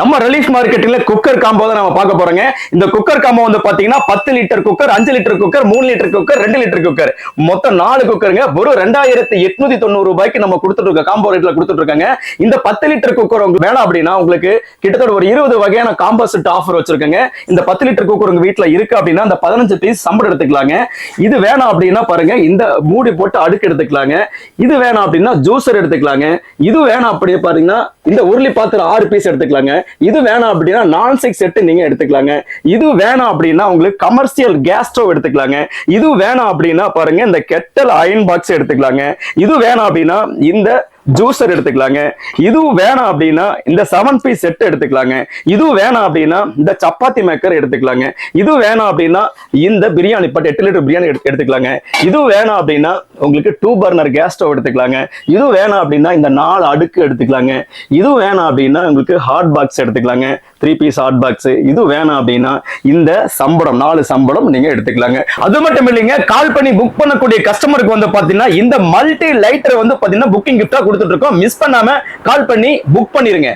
நம்ம ரிலீஃப் மார்க்கெட்டில் cooker combo தான் நம்ம பார்க்க போறோங்க. இந்த குக்கர் காம்போ வந்து பாத்தீங்கன்னா பத்து லிட்டர் குக்கர் அஞ்சு லிட்டர் குக்கர் மூணு லிட்டர் குக்கர் ரெண்டு லிட்டர் குக்கர் மொத்தம் நாலு குக்கருங்க வெறும் ரெண்டாயிரத்தி எட்நூத்தி தொண்ணூறு ரூபாய்க்கு நம்ம கொடுத்துட்டு இருக்க காம்போ ரேட்ல கொடுத்துட்டு இருக்காங்க இந்த பத்து லிட்டர் குக்கர் உங்களுக்கு வேணாம் அப்படின்னா உங்களுக்கு கிட்டத்தட்ட ஒரு இருபது வகையான காம்போ செட் ஆஃபர் வச்சிருக்காங்க. இந்த பத்து லிட்டர் குக்கர் உங்க வீட்டுல இருக்கு அப்படின்னா அந்த பதினஞ்சு பீஸ் சம்பளம் எடுத்துக்கலாங்க. இது வேணாம் அப்படின்னா பாருங்க இந்த மூடி போட்டு அடுக்கு எடுத்துக்கலாங்க. இது வேணாம் அப்படின்னா ஜூசர் எடுத்துக்கலாங்க. இது வேணாம் அப்படியே பாத்தீங்கன்னா இந்த உருளி பாத்திரம் ஆறு பீஸ் எடுத்துக்கலாங்க. இது வேணாம் அப்படின்னா நான் சிக்ஸ் செட்டு நீங்க எடுத்துக்கலாங்க. இது வேணாம் அப்படின்னா உங்களுக்கு கமர்ஷியல் கேஸ் ஸ்டவ் எடுத்துக்கலாங்க. இது வேணாம் அப்படின்னா பாருங்க இந்த கெட்டல் அயன் பாக்ஸ் எடுத்துக்கலாங்க. இது வேணாம் அப்படின்னா இந்த ஜூஸர் எடுத்துக்கலாங்க. இதுவும் வேணாம் அப்படின்னா இந்த செவன் பீஸ் செட் எடுத்துக்கலாங்க. இதுவும் வேணாம் அப்படின்னா இந்த சப்பாத்தி மேக்கர் எடுத்துக்கலாங்க. இது வேணாம் அப்படின்னா இந்த பிரியாணி பட் எட்டு லிட்டர் பிரியாணி எடுத்து- எடுத்துக்கலாங்க. இது வேணாம் அப்படின்னா உங்களுக்கு டூ பர்னர் கேஸ் ஸ்டவ் எடுத்துக்கலாங்க. இது வேணாம் அப்படின்னா இந்த நாலு அடுக்கு எடுத்துக்கலாங்க. இது வேணாம் அப்படின்னா உங்களுக்கு ஹாட் பாக்ஸ் எடுத்துக்கலாங்க. த்ரீ பீஸ் ஹாட் பாக்ஸ் இது வேணாம் அப்படின்னா இந்த சம்பளம் நாலு சம்பளம் நீங்க எடுத்துக்கலாங்க. அது மட்டும் இல்லைங்க கால் பண்ணி புக் பண்ணக்கூடிய கஸ்டமருக்கு வந்து பாத்தீங்கன்னா இந்த மல்டி லைட்டர் வந்து பாத்தீங்கன்னா புக்கிங் கிஃப்டா கொடுத்துட்டு இருக்கோம். மிஸ் பண்ணாம கால் பண்ணி புக் பண்ணிருங்க.